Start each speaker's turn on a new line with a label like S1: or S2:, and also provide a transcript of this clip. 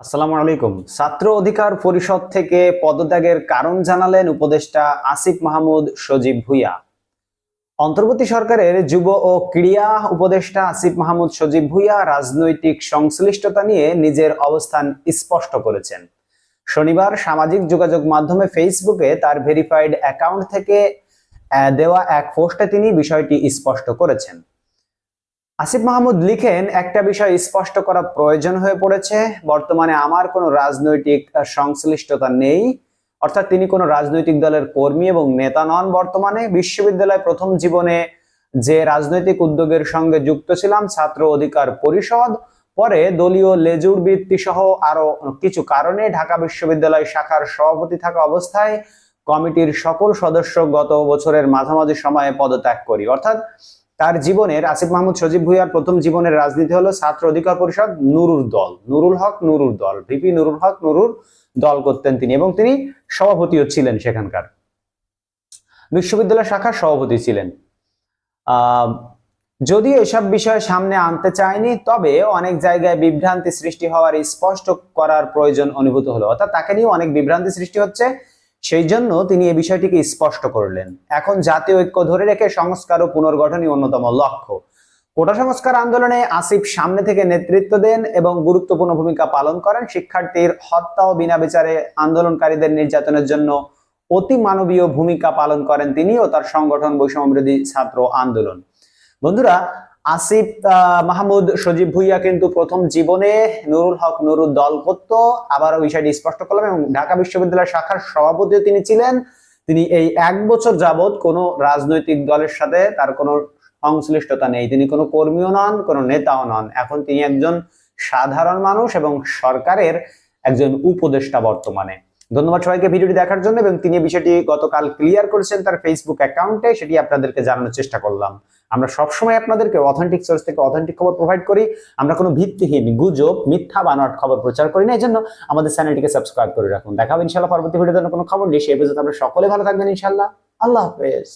S1: আসসালামু আলাইকুম। ছাত্র অধিকার পরিষদ থেকে পদত্যাগের কারণ জানালেন উপদেষ্টা আসিফ মাহমুদ সজীব ভুইয়া। অন্তর্বর্তী সরকারের যুব ও ক্রীড়া উপদেষ্টা আসিফ মাহমুদ সজীব ভুইয়া রাজনৈতিক সংশ্লিষ্টতা নিয়ে নিজের অবস্থান স্পষ্ট করেছেন। শনিবার সামাজিক যোগাযোগ মাধ্যমে ফেসবুকে তার ভেরিফাইড অ্যাকাউন্ট থেকে দেওয়া এক পোস্টে তিনি বিষয়টি স্পষ্ট করেছেন। আসিফ মাহমুদ লিখেন, একটা বিষয় স্পষ্ট করা প্রয়োজন হয়ে পড়েছে। বর্তমানে আমার কোনো রাজনৈতিক সংশ্লিষ্টতা নেই। অর্থাৎ তিনি কোনো রাজনৈতিক দলের কর্মী এবং নেতা নন। বর্তমানে বিশ্ববিদ্যালয় প্রথম জীবনে যে রাজনৈতিক উদ্যোগের সঙ্গে যুক্ত ছিলাম, ছাত্র অধিকার পরিষদ, পরে দলীয় লেজুর বৃত্তি সহ আরও কিছু কারণে ঢাকা বিশ্ববিদ্যালয় শাখার সভাপতি থাকা অবস্থায় কমিটির সকল সদস্য গত বছরের মাঝামাঝি সময়ে পদত্যাগ করি। অর্থাৎ তার জীবনের আসিফ মাহমুদ সজীব ভুইয়ার প্রথম জীবনের রাজনীতি হলো ছাত্র অধিকার পরিষদ নুরুর দল। নুরুল হক, নুরুর দল। ভিপি নুরুল হক, নুরুর দল করতেন তিনি এবং তিনি সভাপতিও ছিলেন সেখানকার। বিশ্ববিদ্যালয় শাখার সভাপতি ছিলেন। যদিও এসব বিষয় সামনে আনতে চায়নি, তবে অনেক জায়গায় বিভ্রান্তি সৃষ্টি হওয়ার স্পষ্ট করার প্রয়োজন অনুভূত হলো। অর্থাৎ তাকে নিয়ে অনেক বিভ্রান্তি সৃষ্টি হচ্ছে। সেই জন্য তিনি এই বিষয়টিকে স্পষ্ট করলেন। এখন জাতীয় ঐক্য ধরে রেখে সংস্কার ও পুনর্গঠনই অন্যতম লক্ষ্য। কোটা সংস্কার আন্দোলনে আসিফ সামনে থেকে নেতৃত্ব দেন এবং গুরুত্বপূর্ণ ভূমিকা পালন করেন শিক্ষার্থীর হত্যা ও বিনা বিচারে আন্দোলনকারীদের নির্যাতনের জন্য অতি মানবীয় ভূমিকা পালন করেন তিনি ও তার সংগঠন বৈষম্য বিরোধী ছাত্র আন্দোলন। বন্ধুরা আসিফ মাহমুদ, সজীব ভুইয়া কিন্তু প্রথম জীবনে নুরুল হক, নুরুল দল করত আবারও বিষয়টি স্পষ্ট করলাম এবং ঢাকা বিশ্ববিদ্যালয় শাখার সভাপতিও তিনি ছিলেন। তিনি এই এক বছর যাবৎ কোনো রাজনৈতিক দলের সাথে তার কোনো সংশ্লিষ্টতা নেই। তিনি কোনো কর্মীও নন, কোনো নেতাও নন। এখন তিনি একজন সাধারণ মানুষ এবং সরকারের একজন উপদেষ্টা বর্তমানে। ধন্যবাদ সবাইকে ভিডিওটি দেখার জন্য এবং তিনি বিষয়টি গতকাল ক্লিয়ার করেছেন তার ফেসবুক অ্যাকাউন্টে সেটি আপনাদেরকে জানানোর চেষ্টা করলাম। আমরা সবসময় আপনাদেরকে অথেন্টিক সোর্স থেকে অথেন্টিক খবর প্রোভাইড করি। আমরা কোনো ভিত্তিহীন, গুজব, মিথ্যা, বানোয়াট খবর প্রচার করি না, এই জন্য আমাদের চ্যানেলটিকে সাবস্ক্রাইব করে রাখুন। দেখাবো ইনশাল্লাহ পরবর্তী ভিডিওতে কোনো খবর নেই সেই আমরা সকলে ভালো থাকবেন ইনশাল্লাহ। আল্লাহ হাফেজ।